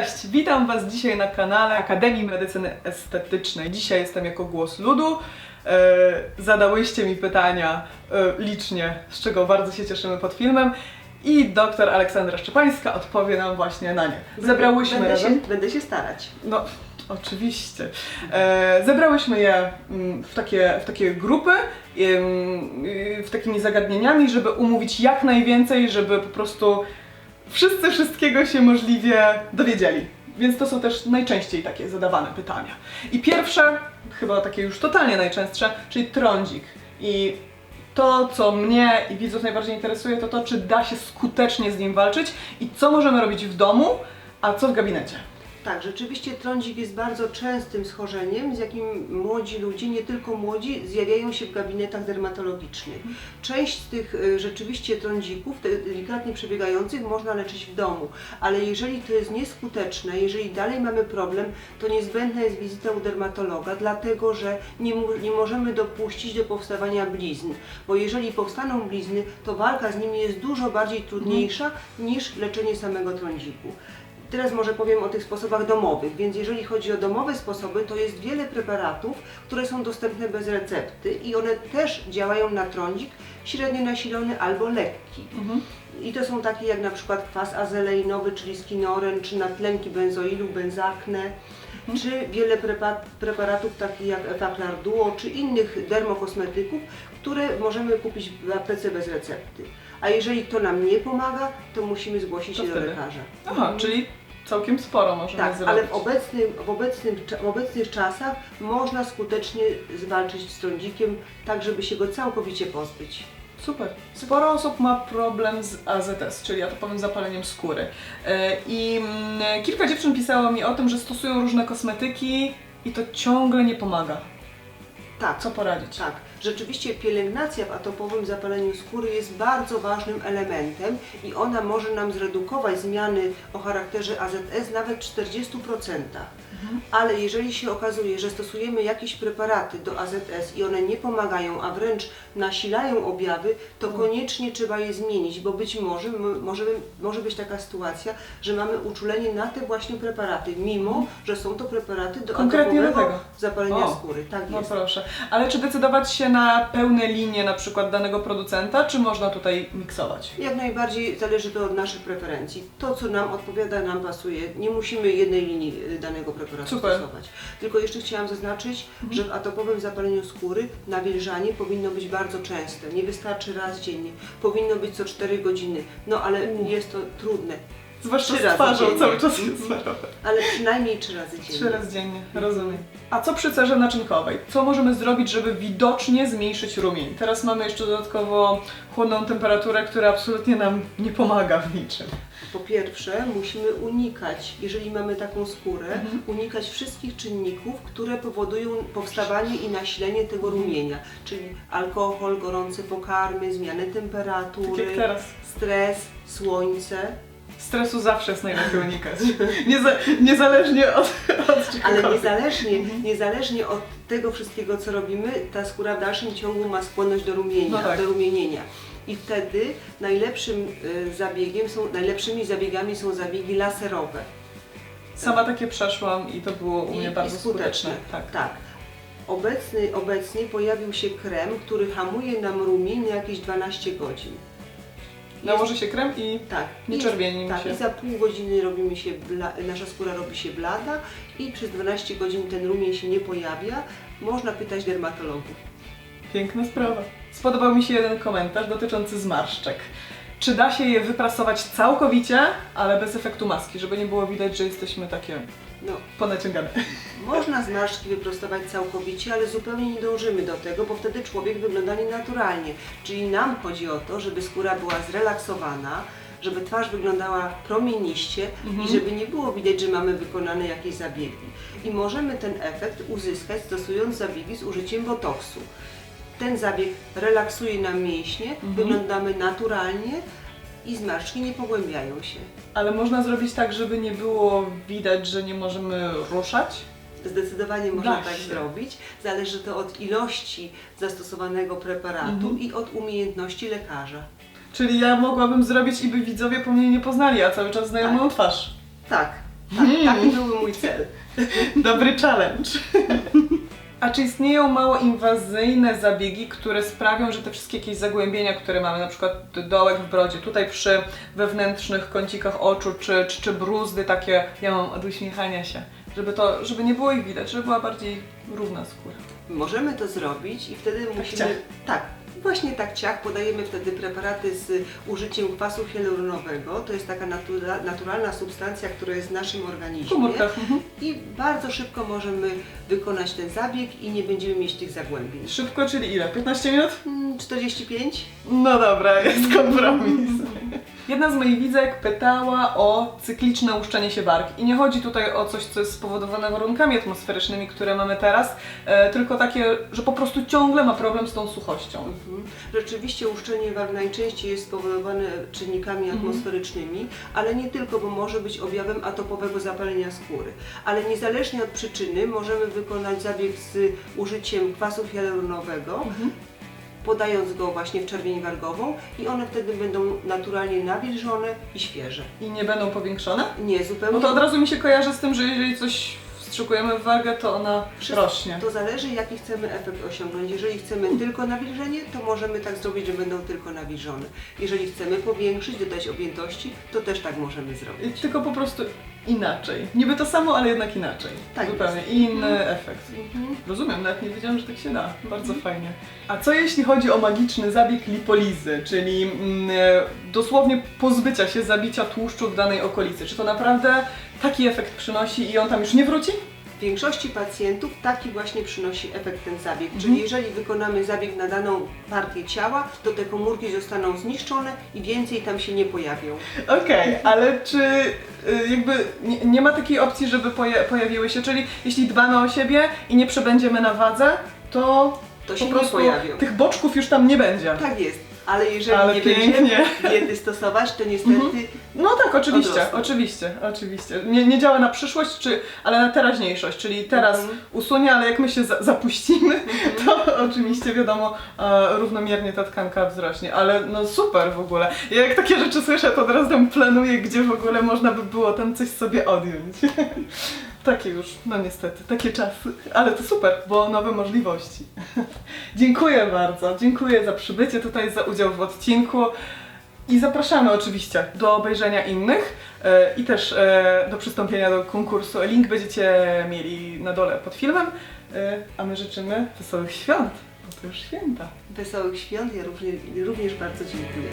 Cześć, witam Was dzisiaj na kanale Akademii Medycyny Estetycznej. Dzisiaj jestem jako głos ludu. E, zadałyście mi pytania e, licznie, z czego bardzo się cieszymy pod filmem. I doktor Aleksandra Szczepańska odpowie nam właśnie na nie. Zebrałyśmy będę razem. Się, będę się starać. No, oczywiście. E, zebrałyśmy je mm, w takie, w takie grupy, y, w takimi zagadnieniami, żeby umówić jak najwięcej, żeby po prostu wszyscy wszystkiego się możliwie dowiedzieli. Więc to są też najczęściej takie zadawane pytania. I pierwsze, chyba takie już totalnie najczęstsze, czyli trądzik. I to, co mnie i widzów najbardziej interesuje, to to, czy da się skutecznie z nim walczyć i co możemy robić w domu, a co w gabinecie. Tak, rzeczywiście trądzik jest bardzo częstym schorzeniem, z jakim młodzi ludzie, nie tylko młodzi, zjawiają się w gabinetach dermatologicznych. Część z tych y, rzeczywiście trądzików, delikatnie przebiegających, można leczyć w domu, ale jeżeli to jest nieskuteczne, jeżeli dalej mamy problem, to niezbędna jest wizyta u dermatologa, dlatego że nie, nie możemy dopuścić do powstawania blizn, bo jeżeli powstaną blizny, to walka z nimi jest dużo bardziej trudniejsza niż leczenie samego trądziku. Teraz może powiem o tych sposobach domowych, więc jeżeli chodzi o domowe sposoby, to jest wiele preparatów, które są dostępne bez recepty i one też działają na trądzik średnio nasilony albo lekki. I to są takie jak na przykład kwas azeleinowy, czyli skinoren, czy natlenki benzoilu, benzakne, czy wiele prepa- preparatów takich jak Effaclar Duo, czy innych dermokosmetyków, które możemy kupić w aptece bez recepty. A jeżeli to nam nie pomaga, to musimy zgłosić To się do wtedy? lekarza. Aha, czyli całkiem sporo możemy Tak, zrobić. ale w, obecnym, w, obecnym, w obecnych czasach można skutecznie zwalczyć z trądzikiem, tak żeby się go całkowicie pozbyć. Super. Sporo osób ma problem z AZS, czyli ja to powiem zapaleniem skóry. E, I mm, kilka dziewczyn pisało mi o tym, że stosują różne kosmetyki i to ciągle nie pomaga. Tak, Co poradzić? tak. Rzeczywiście pielęgnacja w atopowym zapaleniu skóry jest bardzo ważnym elementem i ona może nam zredukować zmiany o charakterze AZS nawet w 40%. Ale jeżeli się okazuje, że stosujemy jakieś preparaty do AZS i one nie pomagają, a wręcz nasilają objawy, to koniecznie trzeba je zmienić, bo być może może, może być taka sytuacja, że mamy uczulenie na te właśnie preparaty, mimo że są to preparaty do Konkretnie atopowego tego. zapalenia O. skóry. Tak No jest. proszę. Ale czy decydować się na pełne linie na przykład danego producenta, czy można tutaj miksować? Jak najbardziej zależy to od naszych preferencji. To, co nam odpowiada, nam pasuje. Nie musimy jednej linii y, danego preparatu Super. stosować. Tylko jeszcze chciałam zaznaczyć, że w atopowym zapaleniu skóry nawilżanie powinno być bardzo częste. Nie wystarczy raz dziennie. Powinno być co 4 godziny. No ale jest to trudne. Zwłaszcza Trzy z razy twarzą dziennie. cały czas jest zero. Ale przynajmniej 3 razy dziennie. Trzy razy dziennie, rozumiem. A co przy cerze naczynkowej? Co możemy zrobić, żeby widocznie zmniejszyć rumień? Teraz mamy jeszcze dodatkowo chłodną temperaturę, która absolutnie nam nie pomaga w niczym. Po pierwsze, musimy unikać, jeżeli mamy taką skórę, Mhm. unikać wszystkich czynników, które powodują powstawanie i nasilenie tego rumienia, czyli alkohol, gorące pokarmy, zmiany Tak temperatury, jak teraz. stres, słońce. Stresu zawsze jest najlepiej unikać. Nieza, niezależnie od, od Ale niezależnie, Mhm. niezależnie od tego wszystkiego, co robimy, ta skóra w dalszym ciągu ma skłonność do rumienia, No tak. do rumienienia. I wtedy najlepszym y, zabiegiem są, najlepszymi zabiegami są zabiegi laserowe. Sama takie przeszłam i to było u I- mnie i bardzo skuteczne. Tak. tak. Obecny, obecnie pojawił się krem, który hamuje nam rumień na jakieś 12 godzin. Nałoży się krem i tak, nie czerwieni tak, się. i za pół godziny robimy się bla, nasza skóra robi się blada i przez 12 godzin ten rumień się nie pojawia. Można pytać dermatologów. Piękna sprawa. Spodobał mi się jeden komentarz dotyczący zmarszczek. Czy da się je wyprasować całkowicie, ale bez efektu maski, żeby nie było widać, że jesteśmy takie No, ponaciągane? można zmarszczki wyprostować całkowicie, ale zupełnie nie dążymy do tego, bo wtedy człowiek wygląda nienaturalnie. Czyli nam chodzi o to, żeby skóra była zrelaksowana, żeby twarz wyglądała promieniście Mhm. i żeby nie było widać, że mamy wykonane jakieś zabiegi. I możemy ten efekt uzyskać stosując zabiegi z użyciem botoksu. Ten zabieg relaksuje nam mięśnie, Mhm. wyglądamy naturalnie i zmarszczki nie pogłębiają się. Ale można zrobić tak, żeby nie było widać, że nie możemy ruszać? Zdecydowanie można tak zrobić. Zależy to od ilości zastosowanego preparatu Mhm. i od umiejętności lekarza. Czyli ja mogłabym zrobić i by widzowie po mnie nie poznali, a cały czas znają Tak. moją twarz. Tak, Tak, taki byłby mój cel. Dobry challenge. A czy istnieją mało inwazyjne zabiegi, które sprawią, że te wszystkie jakieś zagłębienia, które mamy, na przykład dołek w brodzie, tutaj przy wewnętrznych kącikach oczu, czy, czy, czy bruzdy takie, ja mam od uśmiechania się, żeby to, żeby nie było ich widać, żeby była bardziej równa skóra. Możemy to zrobić i wtedy musimy. ciach. Tak. Właśnie tak ciach podajemy wtedy preparaty z użyciem kwasu hialuronowego. To jest taka natura, naturalna substancja, która jest w naszym organizmie. komórkach. Mhm. I bardzo szybko możemy wykonać ten zabieg i nie będziemy mieć tych zagłębień. Szybko, czyli ile? 15 minut? Mm, 45? No dobra, jest kompromis. Jedna z moich widzek pytała o cykliczne łuszczenie się warg. I nie chodzi tutaj o coś, co jest spowodowane warunkami atmosferycznymi, które mamy teraz, e, tylko takie, że po prostu ciągle ma problem z tą suchością. Mhm. Rzeczywiście uszczenie warg najczęściej jest spowodowane czynnikami atmosferycznymi, ale nie tylko, bo może być objawem atopowego zapalenia skóry. Ale niezależnie od przyczyny możemy wykonać zabieg z użyciem kwasu hialuronowego, podając go właśnie w czerwień wargową i one wtedy będą naturalnie nawilżone i świeże. I nie będą powiększone? Nie, zupełnie. No to od razu mi się kojarzy z tym, że jeżeli coś wstrzykujemy w wargę, to ona Wszystko- rośnie. To zależy jaki chcemy efekt osiągnąć. Jeżeli chcemy tylko nawilżenie, to możemy tak zrobić, że będą tylko nawilżone. Jeżeli chcemy powiększyć, dodać objętości, to też tak możemy I zrobić. Tylko po prostu inaczej. Niby to samo, ale jednak inaczej. Tak Zupełnie. I inny efekt. Mhm. Rozumiem, nawet nie wiedziałam, że tak się da. Bardzo fajnie. A co jeśli chodzi o magiczny zabieg lipolizy, czyli mm, e, dosłownie pozbycia się zabicia tłuszczu w danej okolicy? Czy to naprawdę taki efekt przynosi i on tam już nie wróci? W większości pacjentów taki właśnie przynosi efekt ten zabieg. Mhm. Czyli jeżeli wykonamy zabieg na daną partię ciała, to te komórki zostaną zniszczone i więcej tam się nie pojawią. Okej, ale czy y, jakby nie, nie ma takiej opcji, żeby poja- pojawiły się? Czyli jeśli dbamy o siebie i nie przebędziemy na wadze, to To po się nie pojawią. tych boczków już tam nie będzie. Tak jest. Ale jeżeli Ale nie pięknie. będziemy diety stosować, to niestety No tak, oczywiście, Odrosną. oczywiście, oczywiście. Nie, nie działa na przyszłość, czy, ale na teraźniejszość, czyli teraz Mhm. usunie, ale jak my się za, zapuścimy, to oczywiście wiadomo, e, równomiernie ta tkanka wzrośnie, ale no super w ogóle. Ja jak takie rzeczy słyszę, to od razu tam planuję, gdzie w ogóle można by było tam coś sobie odjąć. Takie już, no niestety, takie czasy, ale to super, bo nowe możliwości. dziękuję bardzo, dziękuję za przybycie tutaj, za udział w odcinku. I zapraszamy oczywiście do obejrzenia innych e, i też e, do przystąpienia do konkursu. Link będziecie mieli na dole pod filmem, e, a my życzymy wesołych świąt, bo to już święta. wesołych świąt. Ja również, również bardzo dziękuję.